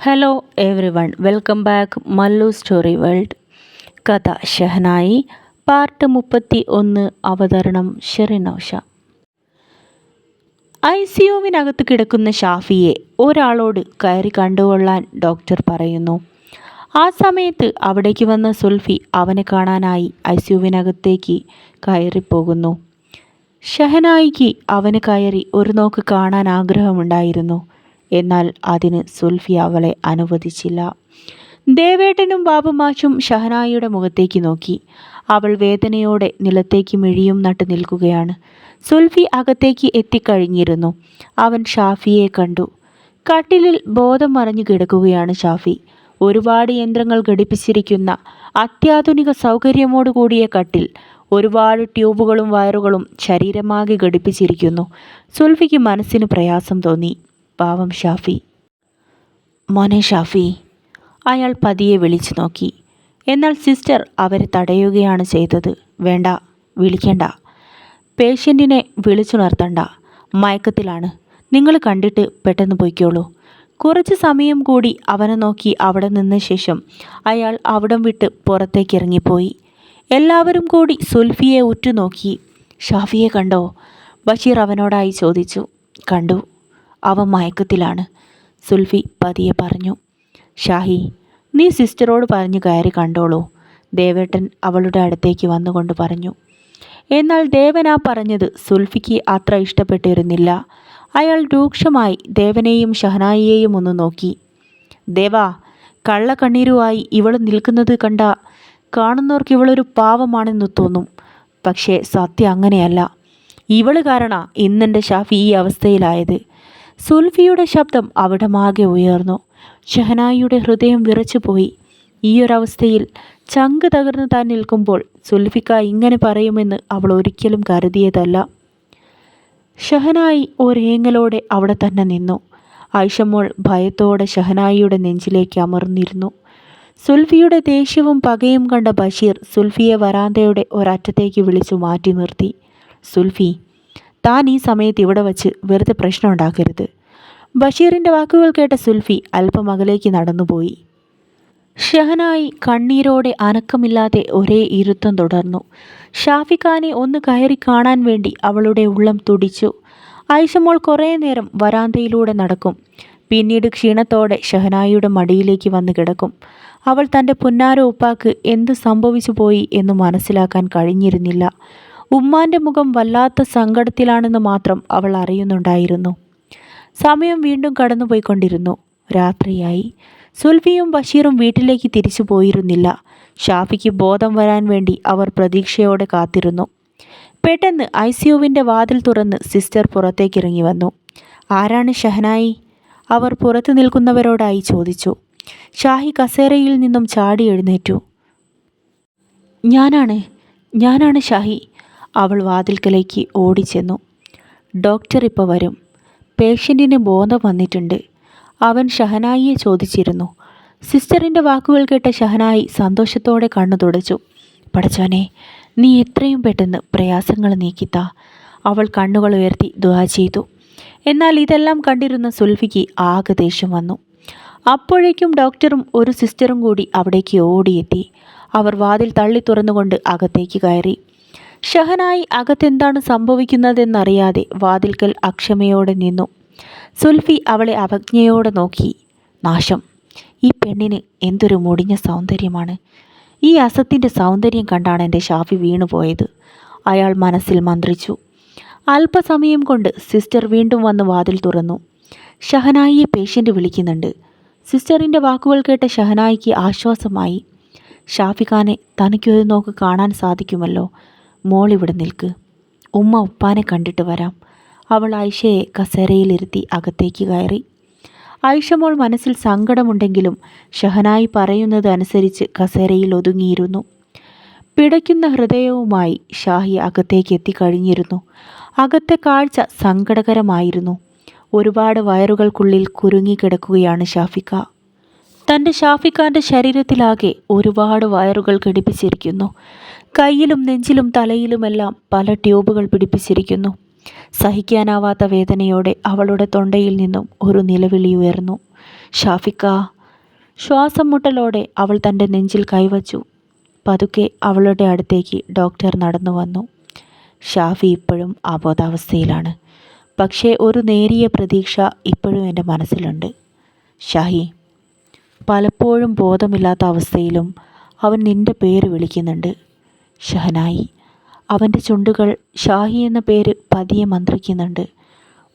Hello every one welcome back Mallu story world കഥ shehnai part മുപ്പത്തി ഒന്ന് അവതരണം ഷെറിനൌഷ. ഐ സി യുവിനകത്ത് കിടക്കുന്ന ഷാഫിയെ ഒരാളോട് കയറി കണ്ടുകൊള്ളാൻ ഡോക്ടർ പറയുന്നു. ആ സമയത്ത് അവിടേക്ക് വന്ന സുൽഫി അവനെ കാണാനായി ഐ സി യുവിനകത്തേക്ക് കയറിപ്പോകുന്നു. ഷഹനായിക്ക് അവന് കയറി ഒരു നോക്ക് കാണാൻ ആഗ്രഹമുണ്ടായിരുന്നു. എന്നാൽ അതിന് സുൽഫി അവളെ അനുവദിച്ചില്ല. ദേവേട്ടനും ബാബുമാച്ചും ഷഹനായിയുടെ മുഖത്തേക്ക് നോക്കി. അവൾ വേദനയോടെ നിലത്തേക്ക് മിഴിയും നട്ട് നിൽക്കുകയാണ്. സുൽഫി അകത്തേക്ക് എത്തിക്കഴിഞ്ഞിരുന്നു. അവൻ ഷാഫിയെ കണ്ടു. കട്ടിലിൽ ബോധം മറഞ്ഞു കിടക്കുകയാണ് ഷാഫി. ഒരുപാട് യന്ത്രങ്ങൾ ഘടിപ്പിച്ചിരിക്കുന്ന അത്യാധുനിക സൗകര്യമോട് കൂടിയ കട്ടിൽ ഒരുപാട് ട്യൂബുകളും വയറുകളും ശരീരമാകെ ഘടിപ്പിച്ചിരിക്കുന്നു. സുൽഫിക്ക് മനസ്സിന് പ്രയാസം തോന്നി. പാവം ഷാഫി. മോനെ ഷാഫി അയാൾ പതിയെ വിളിച്ചു നോക്കി. എന്നാൽ സിസ്റ്റർ അവരെ തടയുകയാണ് ചെയ്തത്. വേണ്ട വിളിക്കണ്ട. പേഷ്യന്റിനെ വിളിച്ചുണർത്തണ്ട. മയക്കത്തിലാണ്. നിങ്ങൾ കണ്ടിട്ട് പെട്ടെന്ന് പോയിക്കോളൂ. കുറച്ച് സമയം കൂടി അവനെ നോക്കി അവിടെ നിന്ന ശേഷം അയാൾ അവിടം വിട്ട് പുറത്തേക്ക് ഇറങ്ങിപ്പോയി. എല്ലാവരും കൂടി സുൽഫിയെ ഉറ്റുനോക്കി. ഷാഫിയെ കണ്ടോ? ബഷീർ അവനോടായി ചോദിച്ചു. കണ്ടു. അവ മയക്കത്തിലാണ്. സുൽഫി പതിയെ പറഞ്ഞു ഷാഹി നീ സിസ്റ്ററോട് പറഞ്ഞു കയറി കണ്ടോളൂ. ദേവേട്ടൻ അവളുടെ അടുത്തേക്ക് വന്നുകൊണ്ട് പറഞ്ഞു എന്നാൽ ദേവൻ ആ പറഞ്ഞത് സുൽഫിക്ക് അത്ര ഇഷ്ടപ്പെട്ടിരുന്നില്ല. അയാൾ രൂക്ഷമായി ദേവനെയും ഷഹനായിയെയും ഒന്ന് നോക്കി. ദേവാ കള്ളക്കണ്ണീരുമായി ഇവൾ നിൽക്കുന്നത് കണ്ട കാണുന്നവർക്ക് ഇവളൊരു പാവമാണെന്ന് തോന്നും. പക്ഷേ സത്യം അങ്ങനെയല്ല. ഇവൾ കാരണ ഇന്നെന്റെ ഷാഫി ഈ അവസ്ഥയിലായത്. സുൽഫിയുടെ ശബ്ദം അവിടമാകെ ഉയർന്നു. ഷഹനായിയുടെ ഹൃദയം വിറച്ചുപോയി. ഈയൊരവസ്ഥയിൽ ചങ്ക് തകർന്ന് താൻ നിൽക്കുമ്പോൾ സുൽഫിക്ക ഇങ്ങനെ പറയുമെന്ന് അവൾ ഒരിക്കലും കരുതിയതല്ല. ഷഹനായി ഒരേങ്ങലോടെ അവിടെ തന്നെ നിന്നു. ഐഷമോൾ ഭയത്തോടെ ഷഹനായിയുടെ നെഞ്ചിലേക്ക് അമർന്നിരുന്നു. സുൽഫിയുടെ ദേഷ്യവും പകയും കണ്ട ബഷീർ സുൽഫിയെ വരാന്തയുടെ ഒരറ്റത്തേക്ക് വിളിച്ചു മാറ്റി നിർത്തി. സുൽഫി താൻ ഈ സമയത്ത് ഇവിടെ വച്ച് വെറുതെ പ്രശ്നം ഉണ്ടാക്കരുത്. ബഷീറിന്റെ വാക്കുകൾ കേട്ട സുൽഫി അല്പം അകലേക്ക് നടന്നുപോയി. ഷഹനായി കണ്ണീരോടെ അനക്കമില്ലാതെ ഒരേ ഇരുത്തം തുടർന്നു. ഷാഫിഖാനെ ഒന്ന് കയറി കാണാൻ വേണ്ടി അവളുടെ ഉള്ളം തുടിച്ചു. ഐഷമോൾ കുറേ നേരം വരാന്തയിലൂടെ നടക്കും. പിന്നീട് ക്ഷീണത്തോടെ ഷഹനായിയുടെ മടിയിലേക്ക് വന്ന് കിടക്കും. അവൾ തന്റെ പുന്നാര ഉപ്പാക്ക് എന്ത് സംഭവിച്ചു പോയി എന്ന് മനസ്സിലാക്കാൻ കഴിഞ്ഞിരുന്നില്ല. ഉമ്മാന്റെ മുഖം വല്ലാത്ത സങ്കടത്തിലാണെന്ന് മാത്രം അവൾ അറിയുന്നുണ്ടായിരുന്നു. സമയം വീണ്ടും കടന്നുപോയിക്കൊണ്ടിരുന്നു. രാത്രിയായി. സുൽഫിയും ബഷീറും വീട്ടിലേക്ക് തിരിച്ചു പോയിരുന്നില്ല. ഷാഫിക്ക് ബോധം വരാൻ വേണ്ടി അവർ പ്രതീക്ഷയോടെ കാത്തിരുന്നു. പെട്ടെന്ന് ഐ സിയുവിന്റെ വാതിൽ തുറന്ന് സിസ്റ്റർ പുറത്തേക്ക് ഇറങ്ങി വന്നു. ആരാണ് ഷഹനായി? അവർ പുറത്തു നിൽക്കുന്നവരോടായി ചോദിച്ചു. ഷാഹി കസേരയിൽ നിന്നും ചാടി എഴുന്നേറ്റു. ഞാനാണ്. ഞാനാണ് ഷാഹി. അവൾ വാതിൽക്കലേക്ക് ഓടിച്ചെന്നു. ഡോക്ടർ ഇപ്പോൾ വരും. പേഷ്യന്റിന് ബോധം വന്നിട്ടുണ്ട്. അവൻ ഷഹനായിയെ ചോദിച്ചിരുന്നു. സിസ്റ്ററിന്റെ വാക്കുകൾ കേട്ട ഷഹനായി സന്തോഷത്തോടെ കണ്ണു തുടച്ചു. പടച്ചോനെ നീ എത്രയും പെട്ടെന്ന് പ്രയാസങ്ങൾ നീക്കിത്താ. അവൾ കണ്ണുകൾ ഉയർത്തി ദുആ ചെയ്തു. എന്നാൽ ഇതെല്ലാം കണ്ടിരുന്ന സുൽഫിക്ക് ആകെ ദേഷ്യം വന്നു. അപ്പോഴേക്കും ഡോക്ടറും ഒരു സിസ്റ്ററും കൂടി അവിടേക്ക് ഓടിയെത്തി. അവർ വാതിൽ തള്ളി തുറന്നുകൊണ്ട് അകത്തേക്ക് കയറി. ഷഹനായി അകത്തെന്താണ് സംഭവിക്കുന്നതെന്നറിയാതെ വാതിൽക്കൽ അക്ഷമയോടെ നിന്നു. സുൽഫി അവളെ അവജ്ഞയോടെ നോക്കി. നാശം. ഈ പെണ്ണിന് എന്തൊരു മുടിഞ്ഞ സൗന്ദര്യമാണ്. ഈ അസത്തിന്റെ സൗന്ദര്യം കണ്ടാണ് എന്റെ ഷാഫി വീണുപോയത്. അയാൾ മനസ്സിൽ മന്ത്രിച്ചു. അല്പസമയം കൊണ്ട് സിസ്റ്റർ വീണ്ടും വന്ന് വാതിൽ തുറന്നു. ഷഹനായിയെ പേഷ്യന്റ് വിളിക്കുന്നുണ്ട്. സിസ്റ്ററിന്റെ വാക്കുകൾ കേട്ട ഷഹനായിക്ക് ആശ്വാസമായി. ഷാഫിഖാനെ തനിക്കൊരു നോക്ക് കാണാൻ സാധിക്കുമല്ലോ. മോൾ ഇവിടെ നിൽക്ക്. ഉമ്മ ഉപ്പാനെ കണ്ടിട്ട് വരാം. അവൾ ഐഷയെ കസേരയിലിരുത്തി അകത്തേക്ക് കയറി. ആയിഷ മോൾ മനസ്സിൽ സങ്കടമുണ്ടെങ്കിലും ഷഹനായി പറയുന്നത് അനുസരിച്ച് കസേരയിൽ ഒതുങ്ങിയിരുന്നു. പിടയ്ക്കുന്ന ഹൃദയവുമായി ഷാഹി അകത്തേക്ക് എത്തിക്കഴിഞ്ഞിരുന്നു. അകത്തെ കാഴ്ച സങ്കടകരമായിരുന്നു. ഒരുപാട് വയറുകൾക്കുള്ളിൽ കുരുങ്ങിക്കിടക്കുകയാണ് ഷാഫിക്ക. തന്റെ ഷാഫിക്കാന്റെ ശരീരത്തിലാകെ ഒരുപാട് വയറുകൾ ഘടിപ്പിച്ചിരിക്കുന്നു. കയ്യിലും നെഞ്ചിലും തലയിലുമെല്ലാം പല ട്യൂബുകൾ പിടിപ്പിച്ചിരിക്കുന്നു. സഹിക്കാനാവാത്ത വേദനയോടെ അവളുടെ തൊണ്ടയിൽ നിന്നും ഒരു നിലവിളി ഉയർന്നു. ഷാഫിക്ക ശ്വാസം മുട്ടലോടെ അവൾ തന്റെ നെഞ്ചിൽ കൈവച്ചു. പതുക്കെ അവളുടെ അടുത്തേക്ക് ഡോക്ടർ നടന്നു വന്നു. ഷാഫി ഇപ്പോഴും അബോധാവസ്ഥയിലാണ്. പക്ഷേ ഒരു നേരിയ പ്രതീക്ഷ ഇപ്പോഴും എന്റെ മനസ്സിലുണ്ട്. ഷാഹി പലപ്പോഴും ബോധമില്ലാത്ത അവസ്ഥയിലും അവൻ നിന്റെ പേര് വിളിക്കുന്നുണ്ട്. ഷഹനായി അവന്റെ ചുണ്ടുകൾ ഷാഹി എന്ന പേര് പതിയെ മന്ത്രിക്കുന്നുണ്ട്.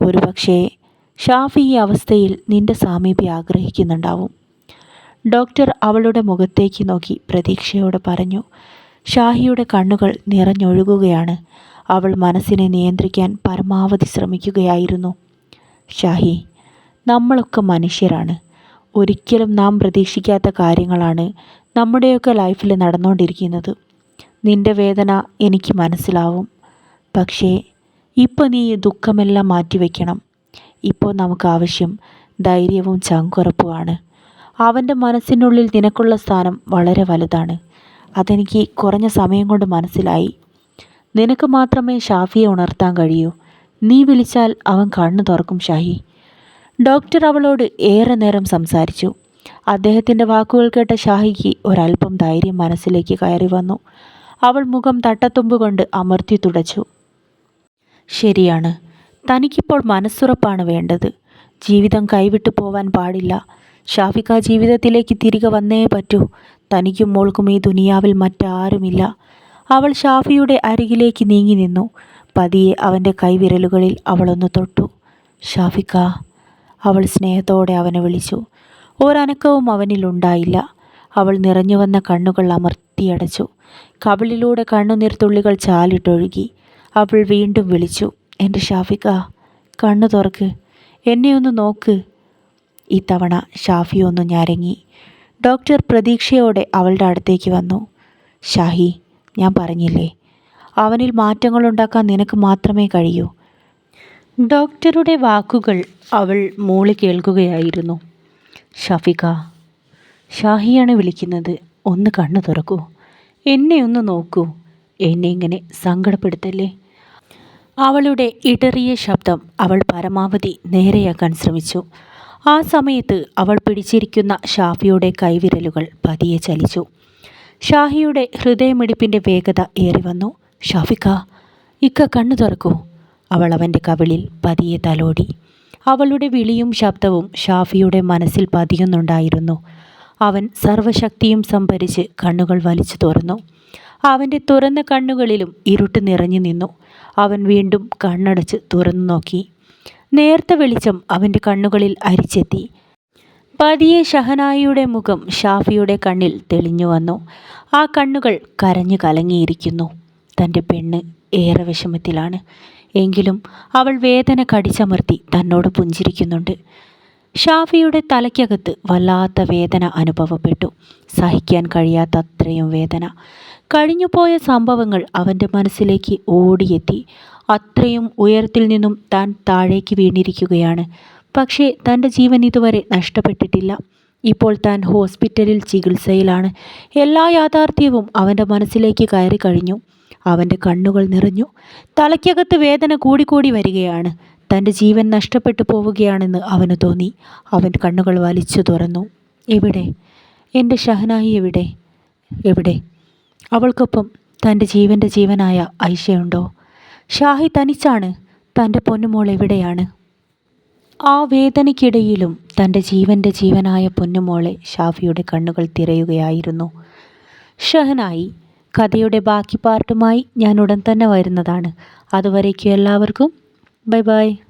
ഒരുപക്ഷേ ഷാഫി ഈ അവസ്ഥയിൽ നിന്റെ സാമീപ്യം ആഗ്രഹിക്കുന്നുണ്ടാവും. ഡോക്ടർ അവളുടെ മുഖത്തേക്ക് നോക്കി പ്രതീക്ഷയോടെ പറഞ്ഞു ഷാഹിയുടെ കണ്ണുകൾ നിറഞ്ഞൊഴുകുകയാണ്. അവൾ മനസ്സിനെ നിയന്ത്രിക്കാൻ പരമാവധി ശ്രമിക്കുകയായിരുന്നു. ഷാഹി നമ്മളൊക്കെ മനുഷ്യരാണ്. ഒരിക്കലും നാം പ്രതീക്ഷിക്കാത്ത കാര്യങ്ങളാണ് നമ്മുടെയൊക്കെ ലൈഫിൽ നടന്നുകൊണ്ടിരിക്കുന്നത് നിന്റെ വേദന എനിക്ക് മനസ്സിലാവും. പക്ഷേ ഇപ്പോൾ നീ ഈ ദുഃഖമെല്ലാം മാറ്റിവെക്കണം. ഇപ്പോൾ നമുക്ക് ആവശ്യം ധൈര്യവും ചങ്കുറപ്പുമാണ്. അവന്റെ മനസ്സിനുള്ളിൽ നിനക്കുള്ള സ്ഥാനം വളരെ വലുതാണ്. അതെനിക്ക് കുറഞ്ഞ സമയം കൊണ്ട് മനസ്സിലായി. നിനക്ക് മാത്രമേ ഷാഫിയെ ഉണർത്താൻ കഴിയൂ. നീ വിളിച്ചാൽ അവൻ കണ്ണു തുറക്കും ഷാഹി. ഡോക്ടർ അവളോട് ഏറെ നേരം സംസാരിച്ചു. അദ്ദേഹത്തിന്റെ വാക്കുകൾ കേട്ട ഷാഹിക്ക് ഒരല്പം ധൈര്യം മനസ്സിലേക്ക് കയറി വന്നു. അവൾ മുഖം തട്ടത്തുമ്പ് കൊണ്ട് അമർത്തി തുടച്ചു. ശരിയാണ്. തനിക്കിപ്പോൾ മനസ്സുറപ്പാണ് വേണ്ടത്. ജീവിതം കൈവിട്ടു പോവാൻ പാടില്ല. ഷാഫിക്ക ജീവിതത്തിലേക്ക് തിരികെ വന്നേ പറ്റൂ. തനിക്കും മോൾക്കും ഈ ദുനിയാവിൽ മറ്റാരുമില്ല. അവൾ ഷാഫിയുടെ അരികിലേക്ക് നീങ്ങി നിന്നു. പതിയെ അവന്റെ കൈവിരലുകളിൽ അവളൊന്ന് തൊട്ടു. ഷാഫിക്ക അവൾ സ്നേഹത്തോടെ അവനെ വിളിച്ചു. ഒരനക്കവും അവനിലുണ്ടായില്ല അവൾ നിറഞ്ഞു വന്ന കണ്ണുകൾ അമർത്തിയടച്ചു കവിളിലൂടെ കണ്ണുനീർത്തുള്ളികൾ ചാലിട്ടൊഴുകി. അവൾ വീണ്ടും വിളിച്ചു എന്റെ ഷാഫിക്ക കണ്ണു തുറക്ക്. എന്നെ ഒന്ന് നോക്ക്. ഇത്തവണ ഷാഫി ഒന്ന് ഞരങ്ങി. ഡോക്ടർ പ്രതീക്ഷയോടെ അവളുടെ അടുത്തേക്ക് വന്നു ഷാഹി ഞാൻ പറഞ്ഞില്ലേ അവനിൽ മാറ്റങ്ങളുണ്ടാക്കാൻ നിനക്ക് മാത്രമേ കഴിയൂ. ഡോക്ടറുടെ വാക്കുകൾ അവൾ മൂളി കേൾക്കുകയായിരുന്നു ഷഫിക ഷാഹിയാണ് വിളിക്കുന്നത്. ഒന്ന് കണ്ണു തുറക്കൂ. എന്നെ ഒന്ന് നോക്കൂ. എന്നെ ഇങ്ങനെ സങ്കടപ്പെടുത്തല്ലേ? അവളുടെ ഇടറിയ ശബ്ദം അവൾ പരമാവധി നേരെയാക്കാൻ ശ്രമിച്ചു. ആ സമയത്ത് അവൾ പിടിച്ചിരിക്കുന്ന ഷാഫിയുടെ കൈവിരലുകൾ പതിയെ ചലിച്ചു. ഷാഹിയുടെ ഹൃദയമിടിപ്പിന്റെ വേഗത ഏറി വന്നു. ഷാഫിക്ക ഇക്ക കണ്ണു തുറക്കൂ. അവൾ അവന്റെ കവിളിൽ പതിയെ തലോടി. അവളുടെ വിളിയും ശബ്ദവും ഷാഫിയുടെ മനസ്സിൽ പതിയുന്നുണ്ടായിരുന്നു. അവൻ സർവശക്തിയും സംഭരിച്ച് കണ്ണുകൾ വലിച്ചു തുറന്നു. അവന്റെ തുറന്ന കണ്ണുകളിലും ഇരുട്ട് നിറഞ്ഞു നിന്നു. അവൻ വീണ്ടും കണ്ണടച്ച് തുറന്നു നോക്കി. നേർത്ത വെളിച്ചം അവന്റെ കണ്ണുകളിൽ അരിച്ചെത്തി. പതിയെ ഷഹനായിയുടെ മുഖം ഷാഫിയുടെ കണ്ണിൽ തെളിഞ്ഞു വന്നു. ആ കണ്ണുകൾ കരഞ്ഞു കലങ്ങിയിരിക്കുന്നു. തന്റെ പെണ്ണ് ഏറെ വിഷമത്തിലാണ്. എങ്കിലും അവൾ വേദന കടിച്ചമർത്തി തന്നോട് പുഞ്ചിരിക്കുന്നുണ്ട്. ഷാഫിയുടെ തലയ്ക്കകത്ത് വല്ലാത്ത വേദന അനുഭവപ്പെട്ടു. സഹിക്കാൻ കഴിയാത്തത്രയും വേദന. കഴിഞ്ഞുപോയ സംഭവങ്ങൾ അവന്റെ മനസ്സിലേക്ക് ഓടിയെത്തി. അത്രയും ഉയരത്തിൽ നിന്നും താൻ താഴേക്ക് വീണിരിക്കുകയാണ്. പക്ഷേ തന്റെ ജീവൻ ഇതുവരെ നഷ്ടപ്പെട്ടിട്ടില്ല. ഇപ്പോൾ താൻ ഹോസ്പിറ്റലിൽ ചികിത്സയിലാണ്. എല്ലാ യാഥാർത്ഥ്യവും അവന്റെ മനസ്സിലേക്ക് കയറി കഴിഞ്ഞു. അവന്റെ കണ്ണുകൾ നിറഞ്ഞു. തലയ്ക്കകത്ത് വേദന കൂടിക്കൂടി വരികയാണ്. തന്റെ ജീവൻ നഷ്ടപ്പെട്ടു പോവുകയാണെന്ന് അവന് തോന്നി. അവൻ കണ്ണുകൾ വലിച്ചു തുറന്നു. എവിടെ? എന്റെ ഷഹനായി എവിടെ? എവിടെ? അവൾക്കൊപ്പം തന്റെ ജീവന്റെ ജീവനായ ഐഷയുണ്ടോ ഷാഹി തനിച്ചാണ്. തന്റെ പൊന്നുമോൾ എവിടെയാണ്? ആ വേദനയ്ക്കിടയിലും തന്റെ ജീവന്റെ ജീവനായ പൊന്നുമോളെ ഷാഫിയുടെ കണ്ണുകൾ തിരയുകയായിരുന്നു. ഷഹനായി കഥയുടെ ബാക്കി പാർട്ടുമായി ഞാൻ ഉടൻ തന്നെ വരുന്നതാണ്. അതുവരേക്കും എല്ലാവർക്കും Bye bye.